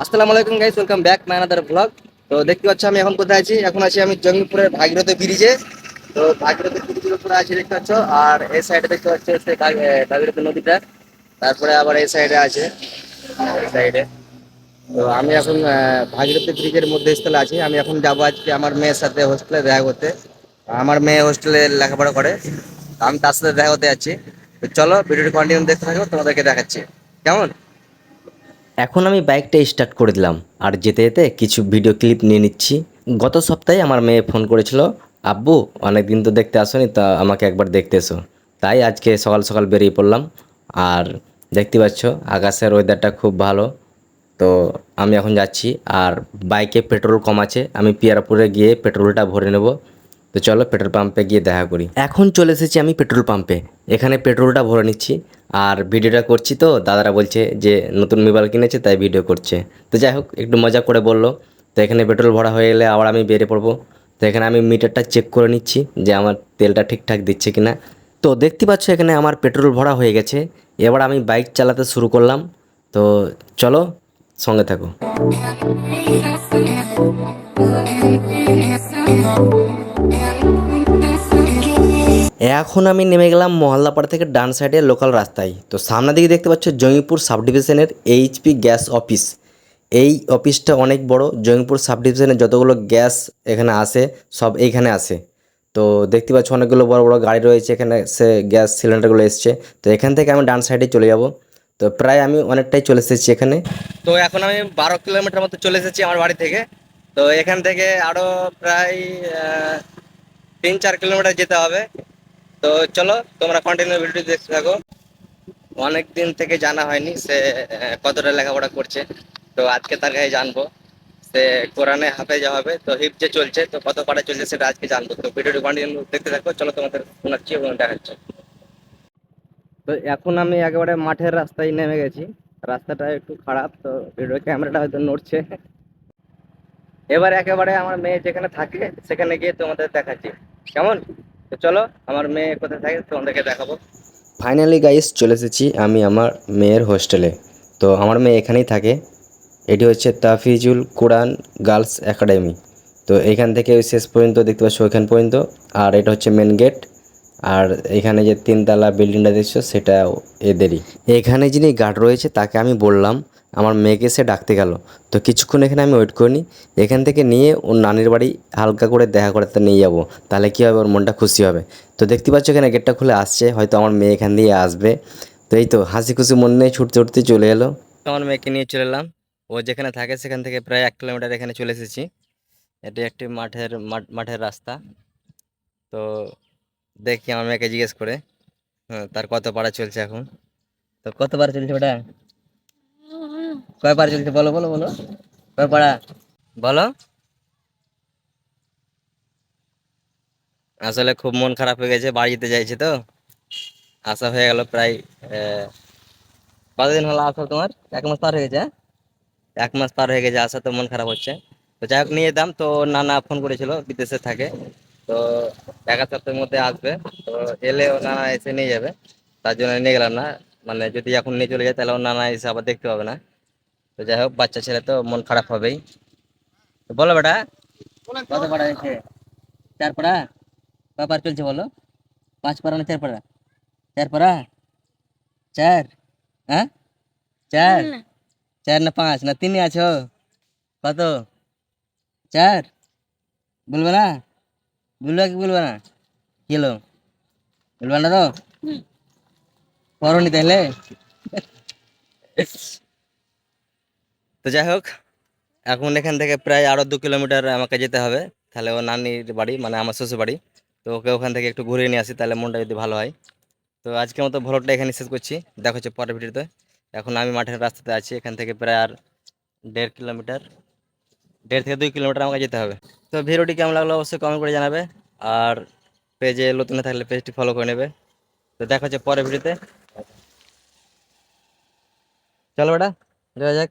আসসালামু আলাইকুম guys welcome back my another blog তো দেখতে পাচ্ছ আমি এখন কোথায় আছি? এখন আছি আমি জঙ্গিপুরের ভাগীরথী ব্রিজে। তো ভাগীরথী ব্রিজের উপরে আছি দেখতে পাচ্ছ আর এই সাইডে দেখতে পাচ্ছ এ, ভাগীরথী নদীটা। তারপরে আবার এই সাইডে আছে এই সাইডে তো আমি এখন ভাগীরথী ব্রিজের মধ্যে স্থলে আছি। আমি এখন যাব আজকে আমার মেয়ের সাথে হোস্টেলে দেখা করতে। আমার মেয়ে হোস্টেলে লেখাপড়া করে। আমি তার সাথে দেখা করতে যাচ্ছি। তো চলো ভিডিওটি কন্টিনিউ দেখতে থাকো তোমাদেরকে দেখাচ্ছি। কেমন? এখন আমি বাইকটা স্টার্ট করে দিলাম। আর যেতে যেতে কিছু ভিডিও ক্লিপ নিয়ে নিচ্ছি। গত সপ্তাহে আমার মেয়ে ফোন করেছিল, আব্বু অনেক দিন তো দেখতে আসোনি, তা আমাকে একবার দেখতে এসো। তাই আজকে সকাল সকাল বেরিয়ে পড়লাম। আর দেখতে পাচ্ছ, আকাশের ওয়েদারটা খুব ভালো। তো আমি এখন যাচ্ছি। আর বাইকে পেট্রোল কম আছে। আমি পিয়ারাপুরে গিয়ে পেট্রোলটা ভরে নেব। তো চলো পেট্রোল পাম্পে গিয়ে দেখা করি। এখন চলে এসেছি আমি পেট্রোল পাম্পে এখানে পেট্রোলটা ভরে নিচ্ছি। আর ভিডিওটা করছি তো, দাদারা বলছে যে নতুন মোবাইল কিনেছে, তাই ভিডিও করছে। তো যাই হোক, একটু মজা করে বলল। তো এখানে পেট্রোল ভরা হয়ে গেলে আবার আমি বেরিয়ে পড়ব। তো এখানে আমি মিটারটা চেক করে নিচ্ছি যে আমার তেলটা ঠিকঠাক দিচ্ছে কি না তো দেখতে পাচ্ছ এখানে আমার পেট্রোল ভরা হয়ে গেছে। এবার আমি বাইক চালাতে শুরু করলাম। তো চলো, সঙ্গে থাকো। এখন আমি নেমে গেলাম মহল্লাপাড়া থেকে ডান সাইডে লোকাল রাস্তায়। তো সামনের দিকে দেখতে পাচ্ছ জঙ্গিপুর সাব ডিভিশনের এইচপি গ্যাস অফিস। এই অফিসটা অনেক বড় জঙ্গিপুর সাব ডিভিশনের যতগুলো গ্যাস এখানে আসে সব এইখানে আসে তো দেখতে পাচ্ছ অনেকগুলো বড় বড় গাড়ি রয়েছে, এখানে সে গ্যাস সিলিন্ডারগুলো এসছে। তো এখান থেকে আমি ডান সাইডে চলে যাব। তো প্রায় আমি অনেকটাই চলে এসেছি এখানে। তো এখন আমি বারো কিলোমিটার মতো চলে এসেছি আমার বাড়ি থেকে। তো এখান থেকে আরও প্রায় তিন চার কিলোমিটার যেতে হবে। তো চলো, তোমরা কন্টিনিউ ভিডিও দেখতে থাকো। অনেক দিন থেকে জানা হয়নি সে কতটা লেখাপড়া করছে। তো আজকে তার কাছে জানব। সে কোরআনে হাফেজা হবে, তো হিপ যে চলছে, তো কত পাড়া চলছে সেটা আজকে জানব। তো ভিডিওটি কন্টিনিউ দেখতে থাকো, চলো তোমাদের শোনাচ্ছি এবং দেখাচ্ছি। তো এখন আমি একেবারে মাঠের রাস্তায় নেমে গেছি। রাস্তাটা একটু খারাপ, তো ভিডিও ক্যামেরাটা হয়তো নড়ছে। এবার একেবারে আমার মেয়ে যেখানে থাকে, সেখানে গিয়ে তোমাদের দেখাচ্ছি। কেমন? চলো, আমার মেয়ে কোথায় থাকে তোমাদেরকে দেখাবো। ফাইনালি গাইস চলে এসেছি আমি আমার মেয়ের হোস্টেলে তো আমার মেয়ে এখানেই থাকে। এটি হচ্ছে তাফিজুল কোরআন গার্লস একাডেমি। তো এখান থেকে শেষ পর্যন্ত দেখতে পাচ্ছ ওইখান পর্যন্ত। আর এটা হচ্ছে মেন গেট আর এখানে যে তিনতলা বিল্ডিংটা দেখছ সেটা এদেরই। এখানে যিনি গার্ড রয়েছে, তাকে আমি বললাম আমার মেয়েকে সে ডাকতে গেল। তো কিছুক্ষণ এখানে আমি ওয়েট করিনি। এখান থেকে নিয়ে ওর নানির বাড়ি হালকা করে দেখা করতে নিয়ে যাব। তাহলে কী হবে? ওর মনটা খুশি হবে। তো দেখতে পাচ্ছ এখানে গেটটা খুলে আসছে। হয়তো আমার মেয়ে এখান দিয়ে আসবে। তো এই তো হাসি খুশি মন নিয়ে ছুটতে ছুটতে চলে এলো। আমার মেয়েকে নিয়ে চলে এলাম। ও যেখানে থাকে সেখান থেকে প্রায় এক কিলোমিটার এখানে চলে এসেছি। এটি একটি মাঠের, মাঠ- মাঠের রাস্তা। তো দেখি আমার মেয়েকে জিজ্ঞেস করে হ্যাঁ তার কত পাড়া চলছে এখন? তো কত পাড়া চলছে ওটা কয় পাড়া চলছে? বলো বলো বলো। কয় বলো। আসলে খুব মন খারাপ হয়ে গেছে, বাড়ি যেতে চাইছে তো। আসা হয়ে গেল প্রায় কতদিন হলো আসা তোমার? এক মাস পার হয়ে গেছে হ্যাঁ? এক মাস পার হয়ে গেছে, আসা তো মন খারাপ হচ্ছে। তো যাই হোক, নিয়ে যেতাম। তো নানা ফোন করেছিল, বিদেশে থাকে। তো এক সপ্তাহের মধ্যে আসবে। তো এলে ও নানা এসে নিয়ে যাবে। তার জন্য নিয়ে গেলাম না। মানে যদি এখন নিয়ে চলে যায়, তাহলে ও নানা এসে আবার দেখতে পাবে না। তো যাই হোক বাচ্চা ছেলে তো মন খারাপ হবেই। তো বলো বেটা কত পাড়া হয়েছে? চার পাড়া? কয় পাড়া চলছে বলো? পাঁচ পাড়া না চার পাড়া? চার পাড়া? চার? হ্যাঁ? চার? চার না পাঁচ? না তিনে আছো? কত? চার? বলবে না? বলবে কি বলবে না? কি হলো? বলবে না তো? করনি তাহলে? তো যাই হোক, এখন এখান থেকে প্রায় আরও দু কিলোমিটার আমাকে যেতে হবে। তাহলে ও নানির বাড়ি মানে আমার শ্বশুর বাড়ি। তো ওকে ওখান থেকে একটু ঘুরিয়ে নিয়ে আসি, তাহলে মনটা যদি ভালো হয়। তো আজকের মতো ভ্লগটা এখানে শেষ করছি। দেখা হচ্ছে পরের ভিডিওতে। এখন আমি মাঠের রাস্তাতে আছি, এখান থেকে প্রায় আর দেড় কিলোমিটার, দেড় থেকে দুই কিলোমিটার আমাকে যেতে হবে। তো ভিডিওটি কেমন লাগল অবশ্যই কমেন্ট করে জানাবে। আর পেজে নতুন থাকলে পেজটি ফলো করে নেবে। তো দেখা হচ্ছে পরের ভিডিওতে। চলো বেটা, যাওয়া যাক।